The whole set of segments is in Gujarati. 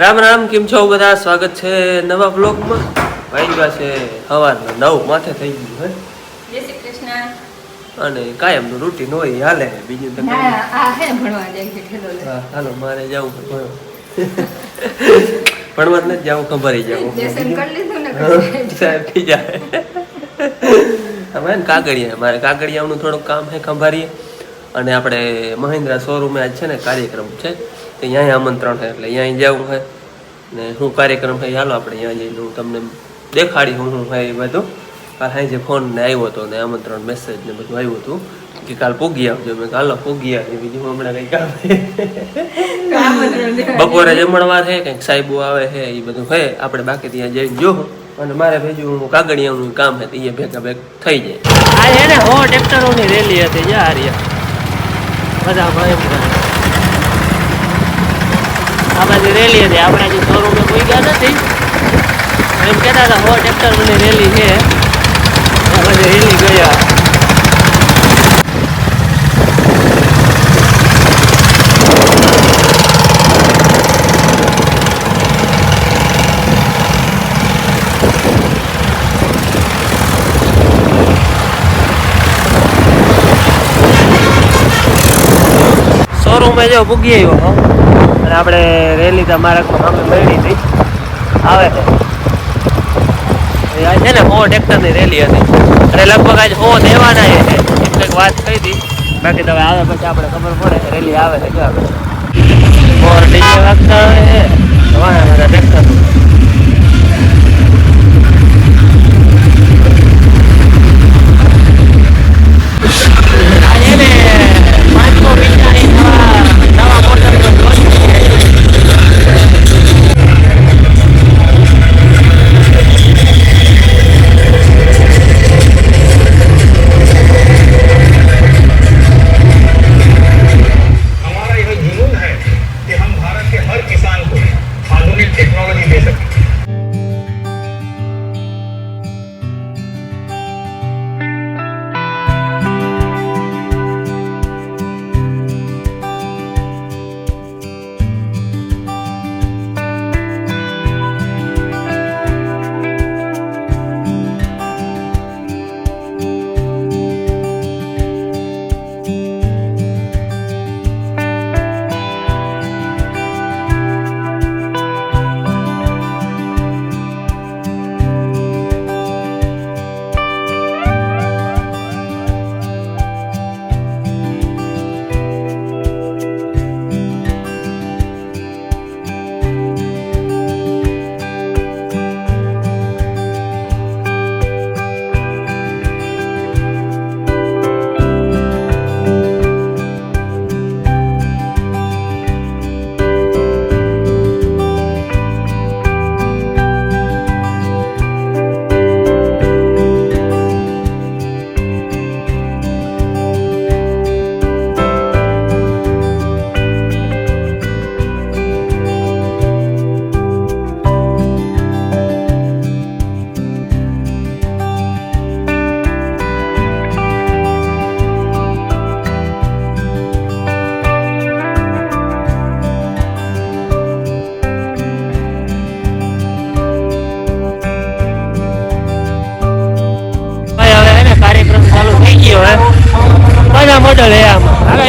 રામ રામ કેમ છો બધા? સ્વાગત છે નવા બ્લોગમાં ભાઈ પાસે સવારના નવ માથે થઈ ગયું હે અને કાયમનું રૂટીન હોય હાલે. બીજું તો હાલો મારે જવું ભણવા. નથી જવું ખબર જવું. સાહેબ થઈ જાય. અમે કાગળિયા મારે કાગળિયાનું થોડુંક કામ છે ખંભારીએ અને આપણે મહિન્દ્રા શોરૂમે આજ છે ને કાર્યક્રમ છે. તો અહીંયા આમંત્રણ છે એટલે અહીંયા જવું છે ને શું કાર્યક્રમ છે ચાલો હાલો આપણે અહીંયા જઈને હું તમને દેખાડી હું હું એ બધું. કાલ જે ફોન ને આવ્યો હતો ને આમંત્રણ મેસેજ ને બધું આવ્યું હતું કે કાલ પૂગી આવજો. મેં કાલો પૂગી આવજો બીજું હમણાં કંઈ કામ જ. બપોરે જમણવાર છે કંઈક સાહેબો આવે છે એ બધું છે આપણે બાકી ત્યાં જઈને જો. અને મારે બીજું કાગળિયાનું કામ હતું એ ભેગા ભેગ થઈ જાય. આ એને હો ટ્રેક્ટરોની રેલી હતી જા હારિયા બધા ભાઈ આ બધી રેલી હતી, આપણે હજી શોરૂમે કોઈ ગયા નથી. એમ કહેતા હતા, હો ટ્રેક્ટરોની રેલી છે. આ બધી રેલી ગયા. શોરૂમે જો પૂગી આવ્યો, હો. અને આપણે રેલી તો અમારા સામે મળી હતી. આવે છે. છે ને હો ટ્રેક્ટરની રેલી હતી. અને લગભગ આજ હું દેવાના છે. એમ કંઈક વાત કહી હતી બાકી તો આવે પછી આપણે ખબર પડે રેલી આવે છે કે આપણે મોર ડીજે વાગતા આવે છે. ટ્રેક્ટર. આજે ને પાંચસો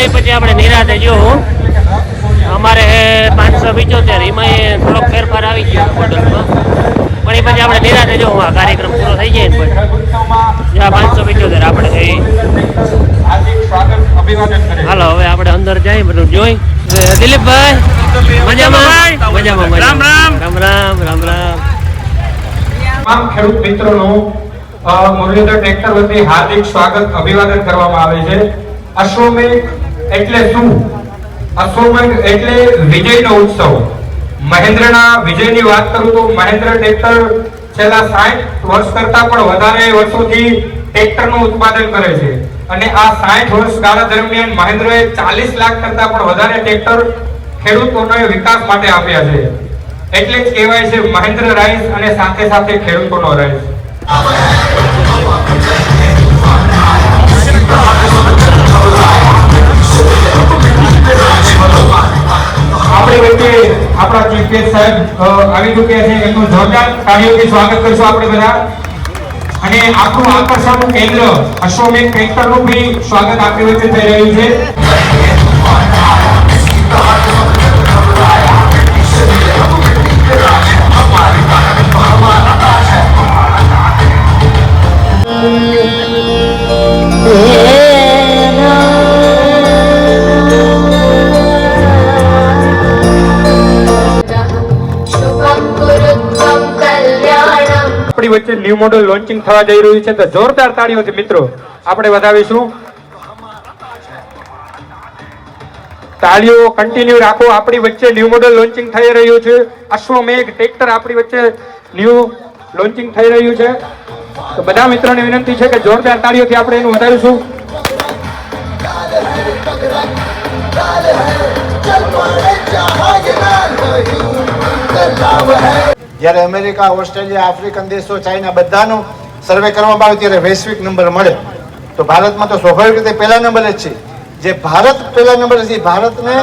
એ પછી આપણે નિરાતે જોવું અમારે પાંચસો પિચોતેર એમાં એ થોડોક ફેરફાર આવી ગયો મોડલમાં પણ એ પછી આપણે નિરાતે જોવું આ કાર્યક્રમ પૂરો થઈ જાય ને પછી. આ પાંચસો પિચોતેર આપણે હાલો હવે આપણે અંદર જાય બધું જોઈ. દિલીપભાઈ મજામાં? મજામાં રામ રામ. રામ રામ રામ રામ. તમામ ખેડૂત મિત્રોનું મુરલીધર ટ્રેક્ટર વતી હાર્દિક સ્વાગત અભિવાદન કરવામાં આવે છે. અશ્વમેઘ એટલે શું? અશ્વમેઘ એટલે વિજયનો ઉત્સવ. મહેન્દ્રના વિજયની વાત કરું તો મહેન્દ્ર ટ્રેક્ટર છેલ્લા સાઠ વર્ષ કરતા પણ વધારે વર્ષોથી ટ્રેક્ટરનું ઉત્પાદન કરે છે. અને આ સાઠ વર્ષ ગાળા દરમિયાન મહેન્દ્રએ 40 લાખ કરતા પણ વધારે ટ્રેક્ટર ખેડૂતોને વિકાસ માટે આપ્યા છે. એટલે જ કહેવાય છે મહેન્દ્ર રાઈસ અને સાથે સાથે ખેડૂતોનો રાઈસ. આપણે વચ્ચે આપણા ચીફ ગેસ્ટ સાહેબ આવી ચૂક્યા છે. એમનું જોરદાર તાળીઓથી સ્વાગત કરીશું આપણે બધા. અને આપણું આકર્ષણનું કેન્દ્ર અશ્વમેઘ ટ્રેક્ટરનું બી સ્વાગત આપણી વચ્ચે થઈ રહ્યું છે. આપણી ન્યુ મોડલ લોન્ચિંગ થવા જઈ રહ્યું છે. તો જોરદાર તાળીઓથી મિત્રો. આપણે વધાવીશું. તાળીઓ કન્ટિન્યુ રાખો. આપણી વચ્ચે ન્યૂ મોડલ લોન્ચિંગ થઈ રહ્યું છે. અશ્વમેઘ ટ્રેક્ટર આપણી વચ્ચે ન્યૂ લોન્ચિંગ થઈ રહ્યું છે. તો બધા મિત્રોને વિનંતી છે કે જોરદાર તાળીઓથી આપણે એનું વધારીશું. જ્યારે અમેરિકા, ઓસ્ટ્રેલિયા, આફ્રિકન દેશો, ચાઇના બધાનો સર્વે કરવામાં આવે ત્યારે વૈશ્વિક નંબર મળે તો ભારતમાં તો સ્વાભાવિક રીતે પહેલા નંબરે જ છે. જે ભારત પહેલા નંબરે છે ભારતને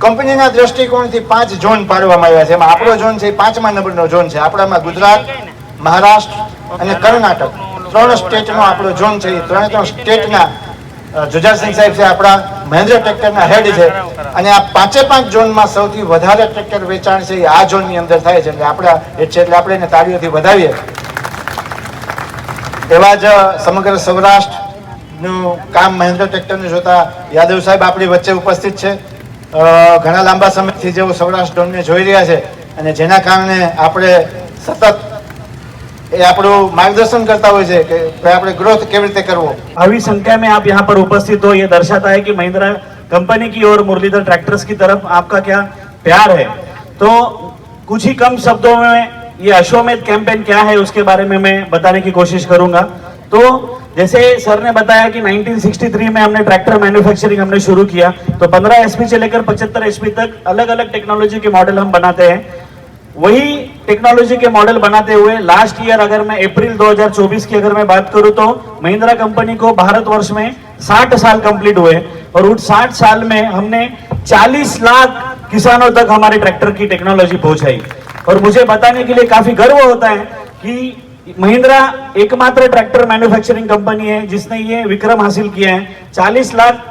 કંપનીના દ્રષ્ટિકોણથી પાંચ ઝોન પાડવામાં આવ્યા છે. એમાં આપણો ઝોન છે, એ પાંચમા નંબરનો ઝોન છે. આપણામાં ગુજરાત, મહારાષ્ટ્ર અને કર્ણાટક. ત્રણ સ્ટેટનો આપણો ઝોન છે. એ ત્રણે ત્રણ સ્ટેટના જુજાસિંહ સાહેબ છે આપણા મહેન્દ્ર ટ્રેક્ટરના હેડ છે. અને આ પાંચે પાંચ ઝોનમાં સૌથી વધારે ટ્રેક્ટર વેચાણ છે એ આ ઝોનની અંદર થાય છે. એટલે આપણા છે એટલે આપણે એને તાળીઓથી વધાવીએ. એવા જ સમગ્ર સૌરાષ્ટ્રનું કામ મહેન્દ્ર ટ્રેક્ટરને જોતા યાદવ સાહેબ આપણી વચ્ચે ઉપસ્થિત છે. ઘણા લાંબા સમયથી જેઓ સૌરાષ્ટ્ર ડોનને જોઈ રહ્યા છે અને જેના કારણે આપણે સતત એ આપણું માર્ગદર્શન કરતા હોય છે કે ભાઈ આપણે ગ્રોથ કેવી રીતે કરવો भावी संख्या में आप यहाँ पर उपस्थित हो ये दर्शाता है कि महिंद्रा कंपनी की और मुरलीधर ट्रैक्टर्स की तरफ आपका क्या प्यार है तो कुछ ही कम शब्दों में ये अश्वमेध कैंपेन क्या है उसके बारे में मैं बताने की कोशिश करूंगा तो जैसे सर ने बताया कि 1963 में हमने ट्रैक्टर मैन्युफैक्चरिंग हमने शुरू किया तो 15 एसपी से लेकर 75 एसपी तक अलग अलग टेक्नोलॉजी के मॉडल हम बनाते हैं वही टेक्नोलॉजी के मॉडल बनाते हुए लास्ट ईयर अगर मैं अप्रैल 2024 की अगर मैं बात करूँ तो महिंद्रा कंपनी को भारतवर्ष में 60 साल कंप्लीट हुए और उन 60 साल में हमने 40 लाख किसानों तक हमारे ट्रैक्टर की टेक्नोलॉजी पहुंचाई। और मुझे बताने के लिए काफ़ी गर्व होता है कि महिंद्रा एकमात्र ट्रैक्टर मैन्युफैक्चरिंग कंपनी है जिसने ये विक्रम हासिल किया है। 40 लाख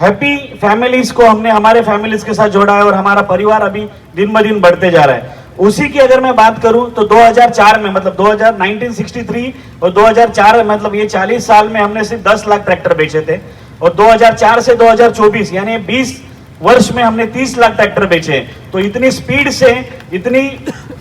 हैप्पी फैमिलीज़ को हमने, हमारे फैमिलीज़ के साथ जोड़ा है और हमारा परिवार अभी दिन ब दिन बढ़ते जा रहा है। उसी की अगर मैं बात करूँ तो 2004 में मतलब 2000 1963 और 2004 में मतलब ये 40 साल में हमने सिर्फ़ 10 लाख ट्रैक्टर बेचे थे। और 2004 से 2024 यानी 20 वर्ष में हमने 30 लाख ट्रैक्टर बेचे तो इतनी स्पीड से इतनी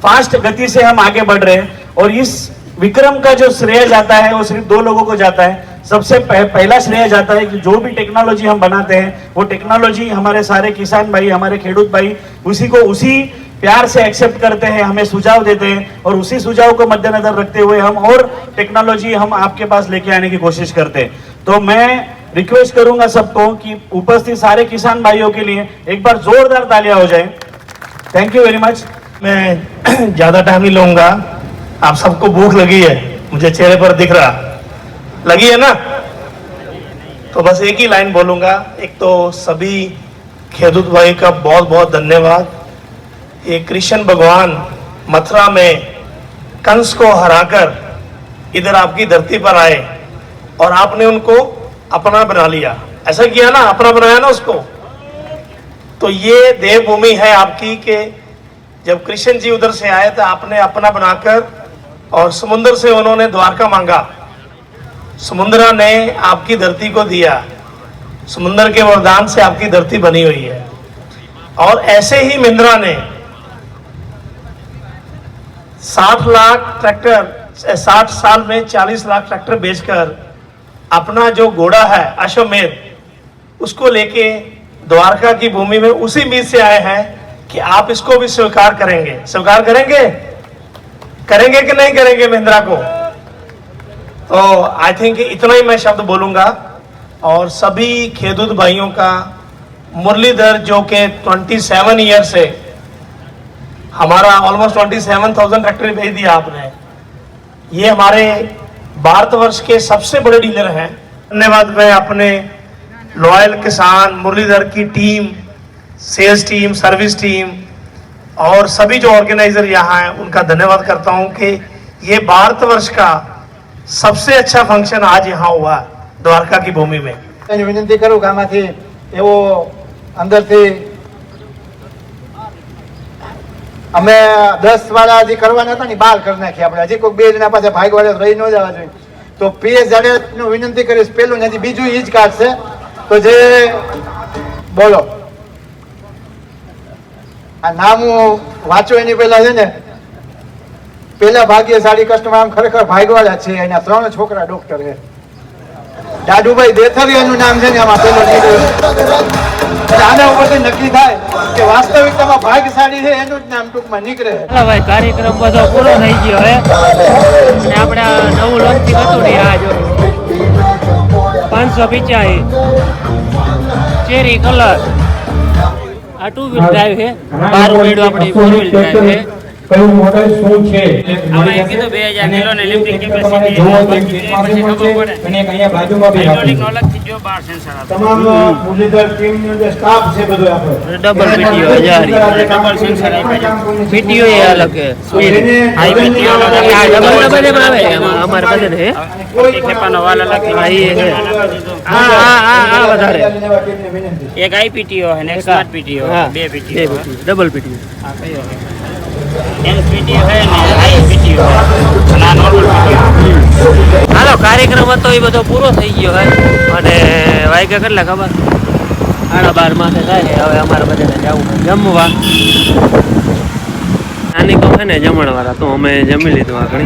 फास्ट गति से हम आगे बढ़ रहे हैं। और इस विक्रम का जो श्रेय जाता है वो सिर्फ़ दो लोगों को जाता है। सबसे पह, पहला श्रेय जाता है कि जो भी टेक्नोलॉजी हम बनाते हैं वो टेक्नोलॉजी हमारे सारे किसान भाई हमारे खेडूत भाई उसी को उसी प्यार से एक्सेप्ट करते हैं, हमें सुझाव देते हैं और उसी सुझाव को मद्देनजर रखते हुए हम और टेक्नोलॉजी हम आपके पास लेके आने की कोशिश करते हैं। तो मैं रिक्वेस्ट करूँगा सबको कि उपस्थित सारे किसान भाइयों के लिए एक बार जोरदार तालियाँ हो जाए। थैंक यू वेरी मच मैं ज़्यादा टाइम नहीं लूँगा। आप सबको भूख लगी है। मुझे चेहरे पर दिख रहा। लगी है ना? तो बस एक ही लाइन बोलूँगा। एक तो सभी खेदूत भाई का बहुत बहुत धन्यवाद। ये कृष्ण भगवान मथुरा में कंस को हराकर इधर आपकी धरती पर आए और आपने उनको अपना बना लिया। ऐसा किया ना? अपना बनाया ना उसको? तो ये देवभूमि है आपकी के जब कृष्ण जी उधर से आए तो आपने अपना बनाकर और समुद्र से उन्होंने द्वारका मांगा। समुद्र ने आपकी धरती को दिया। समुद्र के वरदान से आपकी धरती बनी हुई है। और ऐसे ही मिंद्रा ने साठ लाख ट्रैक्टर साठ साल में चालीस लाख ट्रैक्टर बेचकर अपना जो घोड़ा है, अश्वमेध, उसको लेके द्वारका की भूमि में उसी बीच से आए हैं कि आप इसको भी स्वीकार करेंगे। स्वीकार करेंगे? करेंगे कि नहीं करेंगे महिंद्रा को? तो आई थिंक इतना ही मैं शब्द बोलूँगा और सभी खेदूत भाइयों का मुरलीधर जो कि 27 ईयर से हमारा almost twenty seven thousand factory भेज दिया आपने। ये हमारे भारतवर्ष के सबसे बड़े डीलर हैं। धन्यवाद, मैं अपने लॉयल किसान मुरलीधर की team sales team service team और सभी जो ऑर्गेनाइजर यहाँ हैं, उनका धन्यवाद करता हूँ कि ये भारतवर्ष का सबसे अच्छा फ़ंक्शन आज यहाँ हुआ द्वारका की भूमि में। विनती करूँ गाँव वो अंदर थी અમે દસ વાળા હજી કરવાના હતા ને બાર કરી નાખી આપણે. હજી કોઈ બે જણા પાસે ભાગ વાળા રહી ન જવા જોઈએ. તો પીએસ જાડેજાનું વિનંતી કરીશ, પેલું હજી બીજું ઈ જ છે તો જે બોલો. આ નામ હું વાંચું એની પહેલા છે ને પેલા ભાગ્યશાળી કસ્ટમર આમ ખરેખર ભાગવાળા છે, એના ત્રણ છોકરા ડોક્ટર છે. દાદુભાઈ દેથરિયાનું નામ છે ને આમાં, પેલો આના ઉપરથી નક્કી થાય કે વાસ્તવિકતામાં ભાગ્યશાળી છે, એનું જ નામ ટૂંકમાં નીકળે. ચાલો ભાઈ, કાર્યક્રમ બધો પૂરો થઈ ગયો હવે અને આપણે નવું લોન્ચિંગ હતું ને આ પાંચસો પિચાઈ ચેરી, કલર. આ ટુ વ્હીલ ડ્રાઈવ છે. બાર મેળો આપણી ફોર વ્હીલ ડ્રાઈવ છે. કયું મોડલ શું છે? આમાં કીધું 2000 કિલોની lifting capacity તમારે જોવો તો બાકી ગેટમાં પછી બી ખબર મળશે પડે. અને અહીંયા બાજુમાં બી હાઇડ્રોલિક રાખેલું નો જો બાર સેન્સર આપે. તમામ મુરલીધર ટીમનો જે સ્ટાફ છે બધો આપણે. ડબલ PTO હજાર. ડબલ સેન્સર પીટીઓ એ અલગ છે. હાઈ પીટીઓ અલગ આ ડબલ ડબલ એમાં આવે છે. એમાં અમારે કોઈ ખેપાનો વાલ અલગ છે. હા, એ છે. આ આ આ આ વધારે. એક આઈપીટીઓ અને એક સ્માર્ટ પીટીઓ બે પીટીઓ ડબલ પીટીઓ આ કયો હાલો, કાર્યક્રમ હતો, એ બધો પૂરો થઈ ગયો હે અને વાગ્યા કેટલા ખબર? સાડા બાર માથે થાય હવે અમારે બધાને જવું જમવા. આની કોમ છે ને, જમણવાળા, તો અમે જમી લીધું આગળ.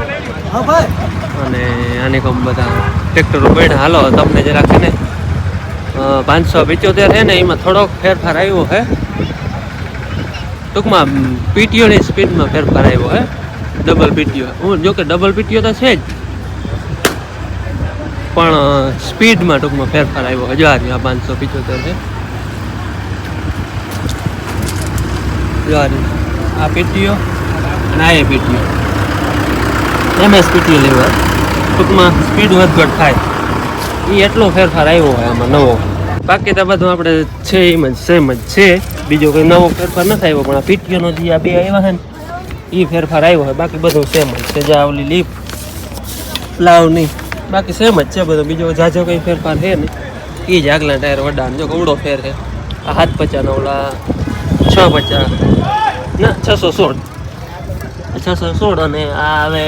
અને આની કોમ બધા ટ્રેક્ટરો બેઠા. હાલો, તમને જરાક છે ને પાંચસો પિત્યોતેર છે ને, એમાં થોડોક ફેરફાર આવ્યો છે. ટૂંકમાં પીટીઓની સ્પીડમાં ફેરફાર આવ્યો હે. Double PTO. હું જો કે ડબલ પીટીઓ તો છે જ. પણ સ્પીડમાં ટૂંકમાં ફેરફાર આવ્યો હજાર આ પાંચસો પિચોતેર છે. આ પીટીઓ અને આ એ પીટીઓ. એમએસ પીટીઓ લેવા. ટૂંકમાં સ્પીડ વધઘટ થાય. એ એટલો ફેરફાર આવ્યો હોય આમાં નવો. બાકી તો બધું આપણે છે એમ જ, સેમ જ છે. બીજો કોઈ નવો ફેરફાર નથી આવ્યો, પણ આ પીટીઓનો જે આ બે આવ્યા છે ને એ ફેરફાર આવ્યો હોય બાકી બધું સેમ જ છે. જે ઓલી લીપ, પ્લાવની, બાકી સેમ જ છે બધું. બીજો જાજો કંઈ ફેરફાર છે ને એ જ આગલા ટાયર વડા જો કવડો ફેર છે. આ હાથ પચાના ઓલા છ પચાસ. ના, છસો સોળ. છસો સોળ અને આ હવે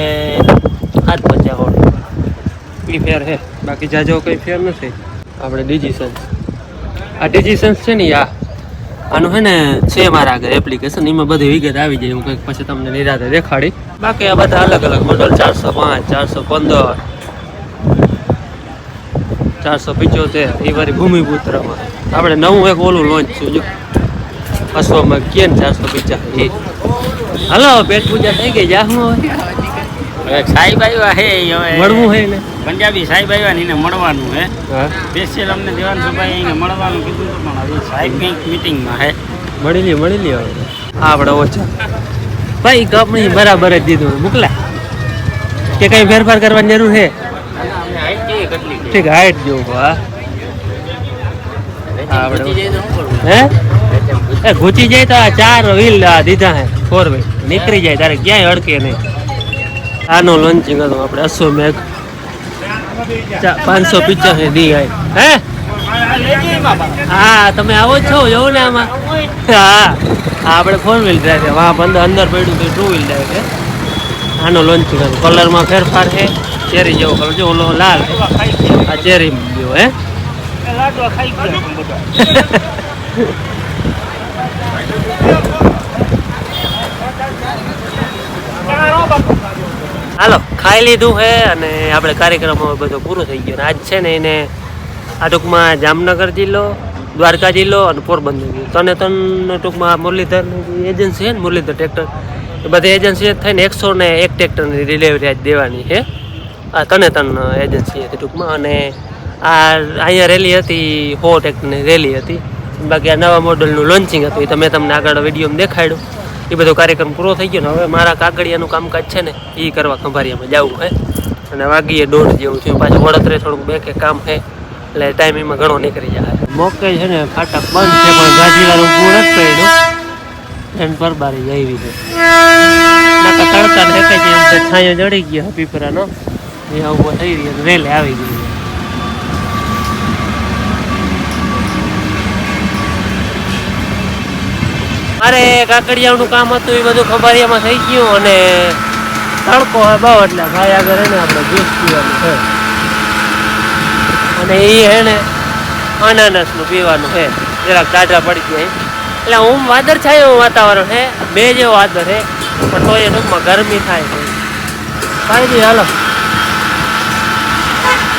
હાથ પચાસ ઓળ. એ ફેર છે. બાકી જાજો કંઈ ફેર નથી. આપણે ડિજીસન્સ આ ડિજીસન્સ છે ને આ. આનું છે ને છે મારા આગળ એપ્લિકેશન એમાં બધી વિગત આવી જાય, હું કંઈક પછી તમને નિરાતે દેખાડી. બાકી આ બધા અલગ અલગ મોડલ ચારસો પાંચ, ચારસો પંદર, ચારસો પિચોતેર એ વારી ભૂમિપુત્રમાં. આપણે નવું એક ઓલું લોન્ચ થયું, જો. અશ્વમાં કે ચારસો પિચા એ હાલો, પેટ પૂજા થઈ ગઈ, જા હું સાહેબ આવ્યા હે મળવું હે ને પંજાબી સાહેબ આવ્યા ને એને મળવાનું હે. સ્પેશિયલ અમને દેવાનભાઈ એને મળવાનું કીધું હતું પણ હવે સાહેબ કંઈક મિટિંગમાં હે. મળી લ્યો મળી લ્યો હવે. આપણે ઓછા. ભાઈ કંપની બરાબર જ દીધું. મોકલા. કે કઈ ફેરફાર કરવાની જરૂર છે ઠીક હાઈટ જોવું હા. આપણે હે? ઘૂચી જાય તો આ ચાર વ્હીલ આ દીધા હે ફોર વ્હીલ નીકળી જાય તારે ક્યાંય અડકે નહીં. આનો લોન્ચિંગ હતું આપણે. અસો મેઘ. પાંચસો પિચ્ચાસી દી આય હે? હા તમે આવો છો જોવો ને આમાં. હા હા આપણે ફોર વ્હીલ ડ્રાઈવ છે. વાં અંદર અંદર પડ્યું તો ટુ વ્હીલ ડ્રાઈવ છે. આનો લોન્ચિંગ હતું કલરમાં ફેરફાર છે. ચેરી જેવો કલર જો ઓલો લાલ. આ ચેરી જેવો હે? લાડવા ખાઈ ગયા હાલો, ખાઈ લીધું છે અને આપણે કાર્યક્રમ બધો પૂરો થઈ ગયો. આજ છે ને એને આ ટૂંકમાં જામનગર જિલ્લો, દ્વારકા જિલ્લો અને પોરબંદર જિલ્લો. તને ત્રણ ટૂંકમાં મુરલીધરની એજન્સી છે ને, મુરલીધર ટ્રેક્ટર એ બધી એજન્સી થઈને એકસો ને એક ટ્રેક્ટરની ડિલિવરી આજ દેવાની છે. આ તને ત્રણ એજન્સી હતી ટૂંકમાં અને આ અહીંયા રેલી હતી સો ટ્રેક્ટરની રેલી હતી. બાકી આ નવા મોડલનું લોન્ચિંગ હતું, એ તમે તમને આગળ વિડીયોમાં દેખાડ્યું. એ બધો કાર્યક્રમ પૂરો થઈ ગયો ને હવે મારા કાગળિયાનું કામકાજ છે ને એ કરવા ખંભારિયામાં જવું હે. અને વાગીએ દોઢ જેવું છે પાછું વડોદરે થોડુંક બે કે કામ હે. એટલે ટાઈમ એમાં ઘણો નીકળી જાય. મોકે છે ને ફાટક બંધ છે, પણ ગાજીવાળું ઊભું નથી પડ્યું. એમ પરબારી આવી છે. નકર તડકા ને એક એમ છે છાંયો જડી ગયો પીપરાનો એ આવું થઈ રહ્યો રેલે આવી ગઈ. મારે કાકડિયાનું કામ હતું એ બધું ખંભાળિયામાં થઈ ગયું અને તડકો હોય બહુ એટલે ભાઈ આગળ એને આપણે જ્યુસ પીવાનું છે. અને એ એને ને અનાનસનું પીવાનું છે. જરાક ટાઢા પડી ગયા એટલે હું વાદળ છાયું વાતાવરણ છે. બે જેવો વાદળ છે. પણ તો એ ટૂંકમાં ગરમી થાય છે. કાંઈ હાલો.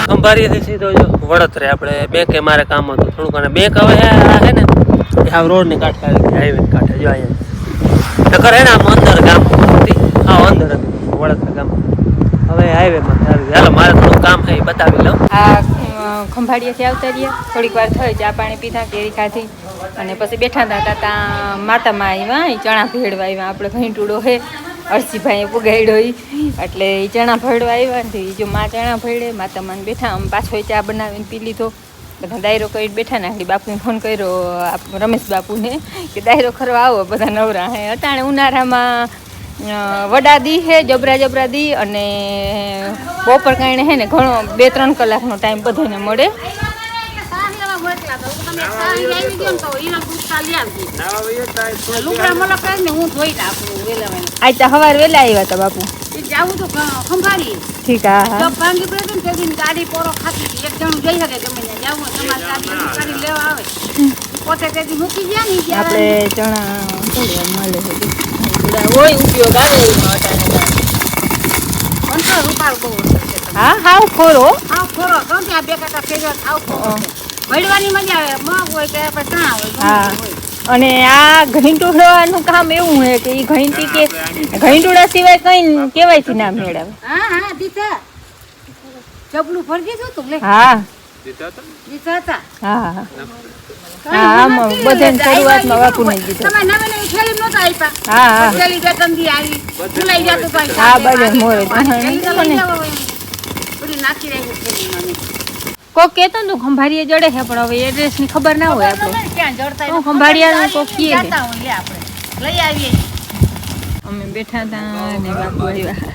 ખંભાળીએથી સીધો જો વડોદરે આપણે બેંકે મારે કામ હતું. થોડુંક અને બેંક હવે હે આ રોડ ને કાંઠે આવી હાઈવે કાંઠે, જો અહીંયા. નકર હે ને આમ અંદર ગામ હતી. હા, અંદર હતી. વડોદરા ગામ હવે હાઈવેમાં આવી ગઈ હાલો, મારે થોડું કામ છે બતાવી લઉં. આ ખંભાળિયાથી આવતા રહ્યા. થોડીક વાર થઈ ચા પાણી પીધા, કેરી ખાધી. અને પછી બેઠા હતા ત્યાં માતામાં આવ્યા ચણા ભેળવા આવ્યા આપણે ભીંટુડો હે, અરસીભાઈએ પુગાડ્યો એટલે એ ચણા ભેળવા આવ્યા ને જો માં ચણા માતા માતામાં બેઠા, આમ પાછો ચા બનાવીને પી લીધો. બધા ડાયરો કરી બેઠા ને આગળ બાપુને ફોન કર્યો રમેશ બાપુને કે ડાયરો કરવા આવો બધા નવરા. હે અટાણે ઉનાળામાં વડાદી વડા દી હે જબરા જબરા દી અને બપોર કારણે હે ને ઘણો બે ત્રણ કલાકનો ટાઈમ બધાને મળે. આજ તો સવાર વહેલા આવ્યા હતા બાપુ. જાવું તો ખંભાળી ઠીક હા હા. જો ભાંગી પડે ને તેથી ગાડી પોરો ખાતી એક જણ જઈ શકે ત્યાં જાવું હોય. ગાડી ગાડી લેવા આવે. પોતે તેથી મૂકી ગયા ને આપણે ચણા થોડી મળે છે. હોય ઉપયોગ આવે પંદર રૂપિયા બહુ હા હાવ ખોરો. હાવ ખોરો. કહું ત્યાં બે કાકા ફેરવા હાવ ખોરો મળવાની મજા આવે. મગ હોય કે આપણે ચણા હોય હા. અને આ ઘંટુડાનું કામ એવું છે કે એ ઘંટી કે ઘંટુડા સિવાય કઈ કેવાયથી ના મેળવે. હા હા દીતા ચપલું ફરી દીધું તું લે. હા. દીતા હતા હા હા. હા. બધાને શરૂઆતમાં બાપુને ઈ. દીધા. તમે નવી નવી થેલી નહોતા આપ્યા. હા હા. થેલી બે ત્રણ દી આવી. ભૂલાઈ જતું ભાઈ. હા, બધા મોરે. નાખી રહ્યું ને. કોક કેતો ને ખંભારીએ જડે છે પણ હવે એડ્રેસની ખબર ના હોય આપણે. ક્યાં જડતા હું ખંભાળિયાનું કોક છે. હોય લે આપણે. લઈ આવીએ. અમે બેઠા હતા અને બાપુ આવ્યા.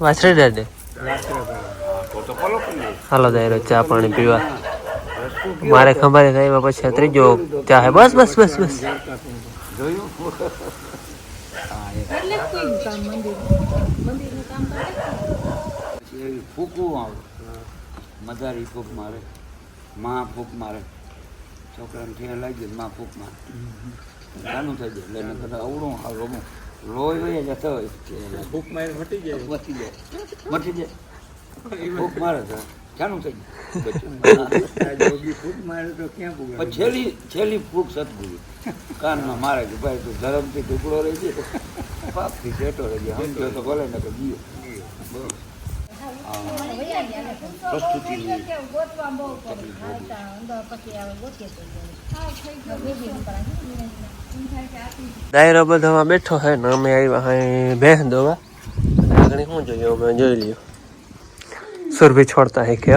વાછરે દાદે હાલો દાયરો ચા પાણી પીવા. મારે ખબર આવ્યા પછી આ ત્રીજો ચાહે બસ બસ બસ બસ પછી ફૂકવું આવે મદારી ફૂક મારે મા ફૂક મારે છોકરાને ઠેર લાગી માં ફૂક મારે ચાલુ થઈ જાય એટલે કદાચ અવળું આ લોહી વહી જતો હોય ફૂક જાય મટી જાય મટી મારે તો ચાલુ થઈ ગયું છેલ્લી કાનમાં મારે કે ભાઈ તું ધરમથી ટુકડો રહી છે પાપથી રહી ગયો. સમજો તો ભલે ને કે ગયો દાયરો બધામાં બેઠો હે ને અમે આવ્યા હા ભેંસ દોવા. આગળ શું જોઈએ? અમે જોઈ લ્યો સુરભી છોડતા હે કે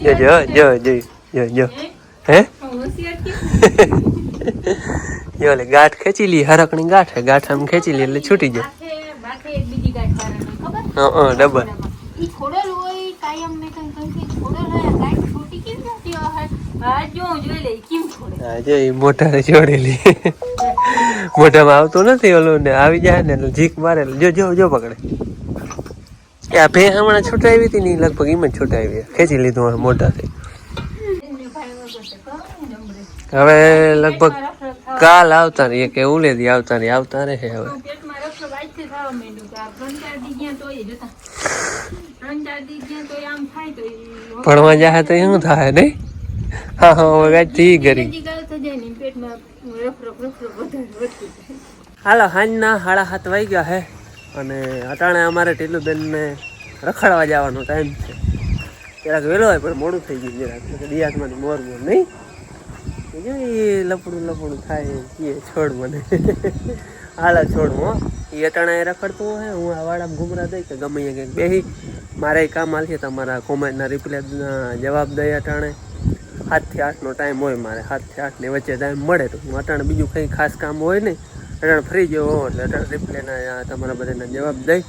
જો જો જો જો જો જો હે યો લે ગાંઠ ખેંચી લી હરકની ગાંઠ હે ગાંઠ આમ ખેંચી લી એટલે છૂટી જાય હા હા ડબલ ઈ છોડેલું હોય કાયમ ને કઈ કઈ કઈ છોડેલું હોય ગાય છોટી કેમ જતી હોય હા જો જોઈ લે કેમ છોડે હા જો એ મોટાને જોડેલી મોઢામાં આવતું નથી ઓલું ને, આવી જાય ને એટલે જીક મારે એટલે જો જો જો પકડે. એ ભે હમણાં છૂટાવી હતી ને લગભગ એમ જ છૂટાવી ખેંચી લીધું હવે મોટાથી હવે લગભગ કાલ આવતા રહીએ કે ઉલેદી આવતા રહી આવતા રહે હવે. ગયા ગયા ભણવા જાય તો શું થાય નહીં હા હા, હવે ઈ કરી ગાય હાલો સાંજના સાડા સાત વાગ્યા હે. અને અટાણે અમારે ટીલુબેનને રખડવા જવાનો ટાઈમ છે. જરાક વહેલો હોય, પણ મોડું થઈ ગયું જરાક. દિયાતમાંથી મોર મોર નહીં. જો એ લપડું લપડું થાય એ છોડ મને. હાલ છોડ હો એ અટાણા રખડતું હોય, હું આ વાળા ગુમરા દઈ કે ગમે કંઈક બેહી. મારે કામ હાલશે તમારા કોમેન્ટના રિપ્લાયના જવાબ દઈ અટાણે. સાતથી આઠનો ટાઈમ હોય મારે. સાતથી આઠની વચ્ચે ટાઈમ મળે તો હું અટાણે બીજું કંઈ ખાસ કામ હોય નહીં. અટાણે ફ્રી જેવો હો, એટલે રિપ્લેના તમારા બધાના જવાબ દઈ.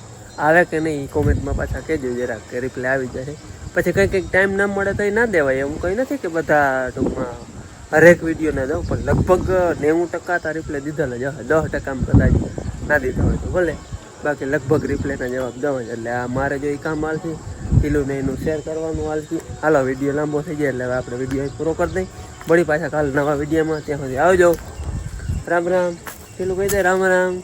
આવે કે નહીં એ કોમેન્ટમાં પાછા કહેજો જરાક કે રિપ્લે આવી જાય. પછી કંઈક કંઈક ટાઈમ ના મળે તો એ ના દેવાય. એવું કંઈ નથી કે બધા ટૂંકમાં હરેક વીડિયો ના દઉં, પણ લગભગ નેવું ટકા તો રિપ્લે દીધેલા જ દસ ટકા કદાચ ના દીધા હોય તો ભલે. બાકી લગભગ રિપ્લેના જવાબ દઉં જ. એટલે આ મારે જો એ કામ હાલશે પેલું ને એનું શેર કરવાનું હાલશે હાલો વીડિયો લાંબો થઈ જાય એટલે હવે આપણે વીડિયો પૂરો કરી દઈ. વળી પાછા કાલ નવા વિડીયોમાં ત્યાં સુધી આવજો. રામ રામ. પેલું કહી દે રામ રામ.